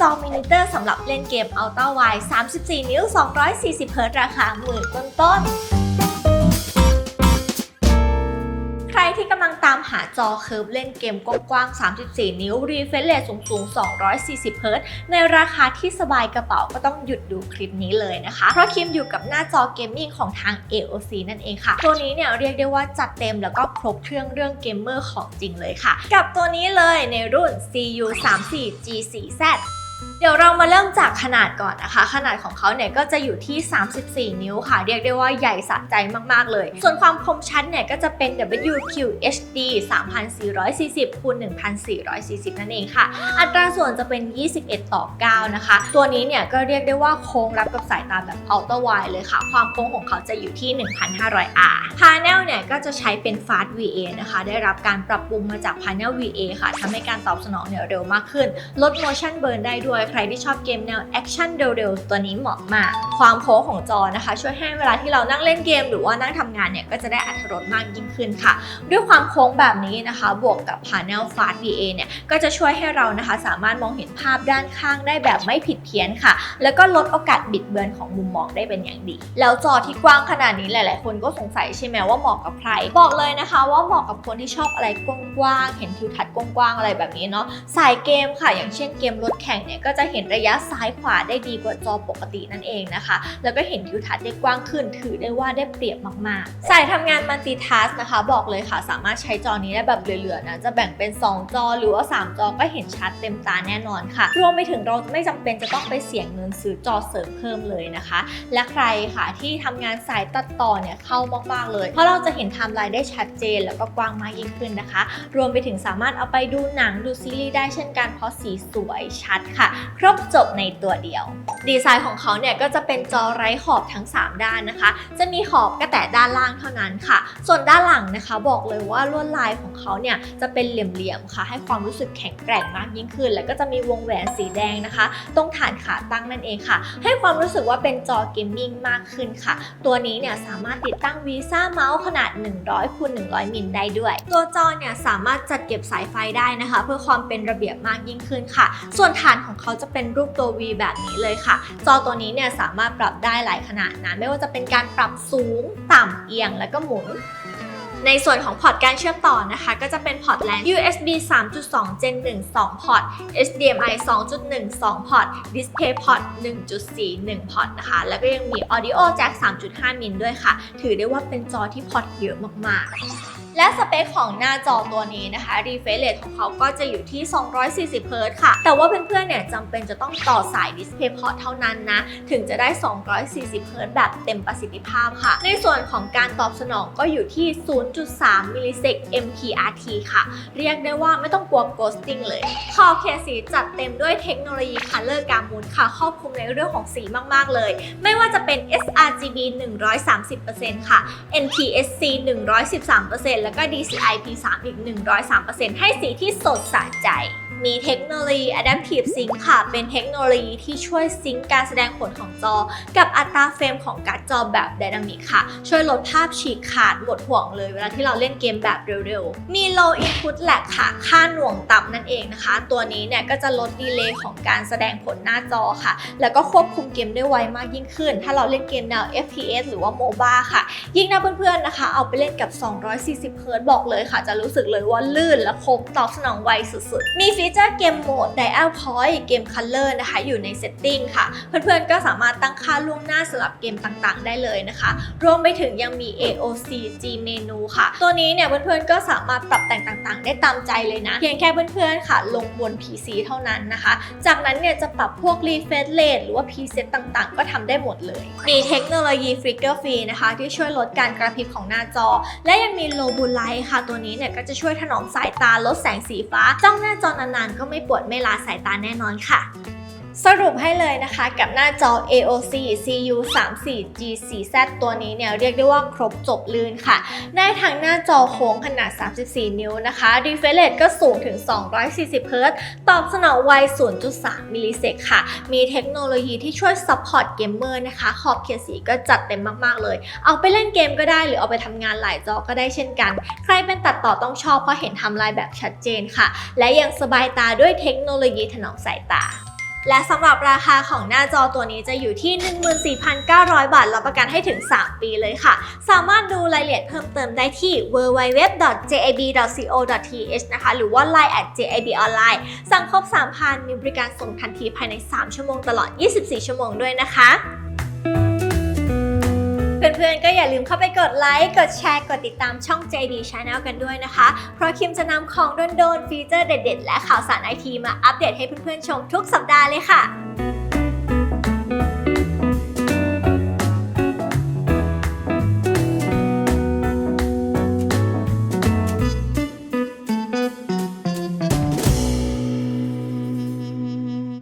จอมินิเตอร์สำหรับเล่นเกม Ultra Wide 34 นิ้ว 240 เฮิร์ตซ์ราคาหมื่นต้นๆใครที่กำลังตามหาจอเคิร์ฟเล่นเกมกว้างๆ 34 นิ้ว รีเฟรชเรทสูงๆ 240 เฮิร์ตซ์ในราคาที่สบายกระเป๋าก็ต้องหยุดดูคลิปนี้เลยนะคะ เพราะคิมอยู่กับหน้าจอเกมมิ่งของทาง AOC นั่นเองค่ะ ตัวนี้เนี่ยเรียกได้ว่าจัดเต็มแล้วก็ครบเครื่องเรื่องเกมเมอร์ของจริงเลยค่ะ กับตัวนี้เลยในรุ่น CU 3 4 G4Z เดี๋ยวเรามาเริ่มจากขนาดก่อนนะคะ ขนาดของเขาเนี่ยก็จะอยู่ที่ 34 นิ้วค่ะ เรียกได้ว่าใหญ่สะใจมาก ๆ เลย ส่วนความคมชัดเนี่ยก็จะเป็น WQHD 3440คูณ1440 นั่นเองค่ะ อัตราส่วนจะเป็น 21 ต่อ 9 นะคะ ตัวนี้เนี่ยก็เรียกได้ว่าโค้งรับกับสายตาแบบ Ultra w i d เลยค่ะ ความโค้งของเขาจะอยู่ที่ 1,500R Panel เนี่ยก็จะใช้เป็น Fast VA นะคะ ได้รับการปรับปรุงมาจาก Panel VA ค่ะทำให้การตอบสนองเนี่ยเร็วมากขึ้น ลด motion burn ได้ด้วยใครที่ชอบเกมแนวแอคชั่นเร็วๆตัวนี้เหมาะมาก ความโค้งของจอนะคะ ช่วยให้เวลาที่เรานั่งเล่นเกม หรือว่านั่งทำงานเนี่ยก็จะได้อัตรถรสมากยิ่งขึ้นค่ะ ด้วยความโค้งแบบนี้นะคะ บวกกับ Panel Fast VA เนี่ยก็จะช่วยให้เรานะคะ สามารถมองเห็นภาพด้านข้างได้แบบไม่ผิดเพี้ยนค่ะ แล้วก็ลดโอกาสบิดเบือนของมุมมองได้เป็นอย่างดี แล้วจอที่กว้างขนาดนี้หลาย ๆ คนก็สงสัยใช่ไหมว่าเหมาะกับใคร บอกเลยนะคะ ว่าเหมาะกับคนที่ชอบอะไรกว้างๆเห็นทิวทัศน์กว้างๆอะไรแบบนี้เนาะสายเกมค่ะ อย่างเช่นเกมรถแข่งเนี่ยก็จะเห็นระยะซ้ายขวาได้ดีกว่าจอปกตินั่นเองนะคะ แล้วก็เห็นทิวทัศน์ได้กว้างขึ้น ถือได้ว่าได้เปรียบมากๆ สายทำงานมัลติทัสนะคะ บอกเลยค่ะ สามารถใช้จอนี้ได้แบบเหลือๆนะ จะแบ่งเป็น 2 จอหรือว่า 3 จอก็เห็นชัดเต็มตาแน่นอนค่ะ รวมไปถึงเราไม่จำเป็นจะต้องไปเสียเงินซื้อจอเสริมเพิ่มเลยนะคะ และใครค่ะที่ทำงานสายตัดต่อเนี่ยเข้ามากๆเลย เพราะเราจะเห็นไทม์ไลน์ได้ชัดเจน แล้วก็กว้างมากยิ่งขึ้นนะคะ รวมไปถึงสามารถเอาไปดูหนังดูซีรีส์ได้เช่นกันเพราะสีสวยชัดค่ะครบจบในตัวเดียว ดีไซน์ของเขาเนี่ยก็จะเป็นจอไร้ขอบทั้ง 3 ด้านนะคะ จะมีขอบก็แต่ด้านล่างเท่านั้นค่ะ ส่วนด้านหลังนะคะ บอกเลยว่าลวดลายของเขาเนี่ยจะเป็นเหลี่ยมๆค่ะ ให้ความรู้สึกแข็งแกร่งมากยิ่งขึ้น แล้วก็จะมีวงแหวนสีแดงนะคะ ตรงฐานขาตั้งนั่นเองค่ะ ให้ความรู้สึกว่าเป็นจอเกมมิ่งมากขึ้นค่ะ ตัวนี้เนี่ยสามารถติดตั้งวีซ่าเมาส์ขนาด 100คูณ100 มิลได้ด้วย ตัวจอเนี่ยสามารถจัดเก็บสายไฟได้นะคะ เพื่อความเป็นระเบียบมากยิ่งขึ้นค่ะ ส่วนฐานของเขาจะเป็นรูปตัว V แบบนี้เลยค่ะ จอตัวนี้เนี่ยสามารถปรับได้หลายขนาดนะ ไม่ว่าจะเป็นการปรับสูง ต่ำเอียงแล้วก็หมุน ในส่วนของพอร์ตการเชื่อมต่อนะคะ ก็จะเป็นพอร์ต LAN USB 3.2 Gen 1 2 พอร์ต HDMI 2.1 2 พอร์ต Display Port 1.4 1 พอร์ตนะคะ แล้วก็ยังมี Audio Jack 3.5 มิลด้วยค่ะ ถือได้ว่าเป็นจอที่พอร์ตเยอะมากๆและสเปคของหน้าจอตัวนี้นะคะ refresh rate ของเขาก็จะอยู่ที่ 240 Hz ค่ะ แต่ว่าเพื่อนๆ เนี่ยจำเป็นจะต้องต่อสาย Display Port เท่านั้นนะ ถึงจะได้ 240 Hz แบบเต็มประสิทธิภาพค่ะ ในส่วนของการตอบสนองก็อยู่ที่0.3 มิลลิเซก MPRT ค่ะ เรียกได้ว่าไม่ต้องกลัว ghosting เลย คอเคสีจัดเต็มด้วยเทคโนโลยี Color Gamut ค่ะ ครอบคลุมในเรื่องของสีมาก ๆ เลย ไม่ว่าจะเป็น sRGB 130%ค่ะ NTSC 113%แล้วก็ DCI P3 อีก 103%ให้สีที่สดสะใจ มีเทคโนโลยี Adaptive Sync ค่ะ เป็นเทคโนโลยีที่ช่วยซิงค์การแสดงผลของจอ กับอัตราเฟรมของการ์ดจอแบบ Dynamic ค่ะ ช่วยลดภาพฉีกขาดหมดห่วงเลย เวลาที่เราเล่นเกมแบบเร็วๆ มี Low Input Lag ค่ะ ค่าหน่วงต่ำนั่นเองนะคะ ตัวนี้เนี่ยก็จะลดดีเลย์ของการแสดงผลหน้าจอค่ะ แล้วก็ควบคุมเกมได้ไวมากยิ่งขึ้น ถ้าเราเล่นเกมแนว FPS หรือว่า MOBA ค่ะ ยิ่งนะเพื่อนๆนะคะ เอาไปเล่นกับ 240เฮิรต์บอกเลยค่ะ จะรู้สึกเลยว่าลื่นและคมตอบสนองไวสุดๆ มีฟีเจอร์เกมโหมด Dial Point เกม Color นะคะ อยู่ใน Setting ค่ะ เพื่อนๆ ก็สามารถตั้งค่าล่วงหน้าสำหรับเกมต่างๆ ได้เลยนะคะ รวมไปถึงยังมี AOC G Menu ค่ะ ตัวนี้เนี่ยเพื่อนๆ ก็สามารถปรับแต่งต่างๆ ได้ตามใจเลยนะ เพียงแค่เพื่อนๆ ค่ะ ลงบน PC เท่านั้นนะคะ จากนั้นเนี่ยจะปรับพวก refresh rate หรือว่า preset ต่างๆ ก็ทำได้หมดเลย มีเทคโนโลยี flicker free นะคะ ที่ช่วยลดการกระพริบของหน้าจอ และยังมี low blue light ค่ะ ตัวนี้เนี่ยก็จะช่วยถนอมสายตาลดแสงสีฟ้าจ้องหน้าจอนานๆก็ไม่ปวดไม่ล้าสายตาแน่นอนค่ะ สรุปให้เลยนะคะกับหน้าจอ AOC CU 3 4 G 4 Z ตัวนี้เนี่ยเรียกได้ว่าครบจบลื่นค่ะ ได้ทั้งหน้าจอโค้งขนาด 34 นิ้วนะคะ refresh rate ก็สูงถึง 240 Hz ตอบสนองไว 0.3 มิลลิเซกค่ะ มีเทคโนโลยีที่ช่วย support gamer นะคะ ขอบเขตสีก็จัดเต็มมาก ๆ เลย เอาไปเล่นเกมก็ได้หรือเอาไปทำงานหลายจอก็ได้เช่นกัน ใครเป็นตัดต่อต้องชอบเพราะเห็นทำลายแบบชัดเจนค่ะ และยังสบายตาด้วยเทคโนโลยีถนอมสายตา และสำหรับราคาของหน้าจอตัวนี้จะอยู่ที่ 14,900 บาท รับประกันให้ถึง 3 ปีเลยค่ะ สามารถดูรายละเอียดเพิ่มเติมได้ที่ www.jab.co.th นะคะ หรือว่า line at jabonline สั่งครบ 3,000 มีบริการส่งทันทีภายใน 3 ชั่วโมงตลอด 24 ชั่วโมงด้วยนะคะ เพื่อนๆ ก็อย่าลืมเข้าไปกดไลค์ กดแชร์ กดติดตามช่อง JD Channel กันด้วยนะคะ เพราะคิมจะนำของโดนๆ ฟีเจอร์เด็ดๆ และข่าวสารไอทีมาอัปเดตให้เพื่อนๆ ชมทุกสัปดาห์เลยค่ะ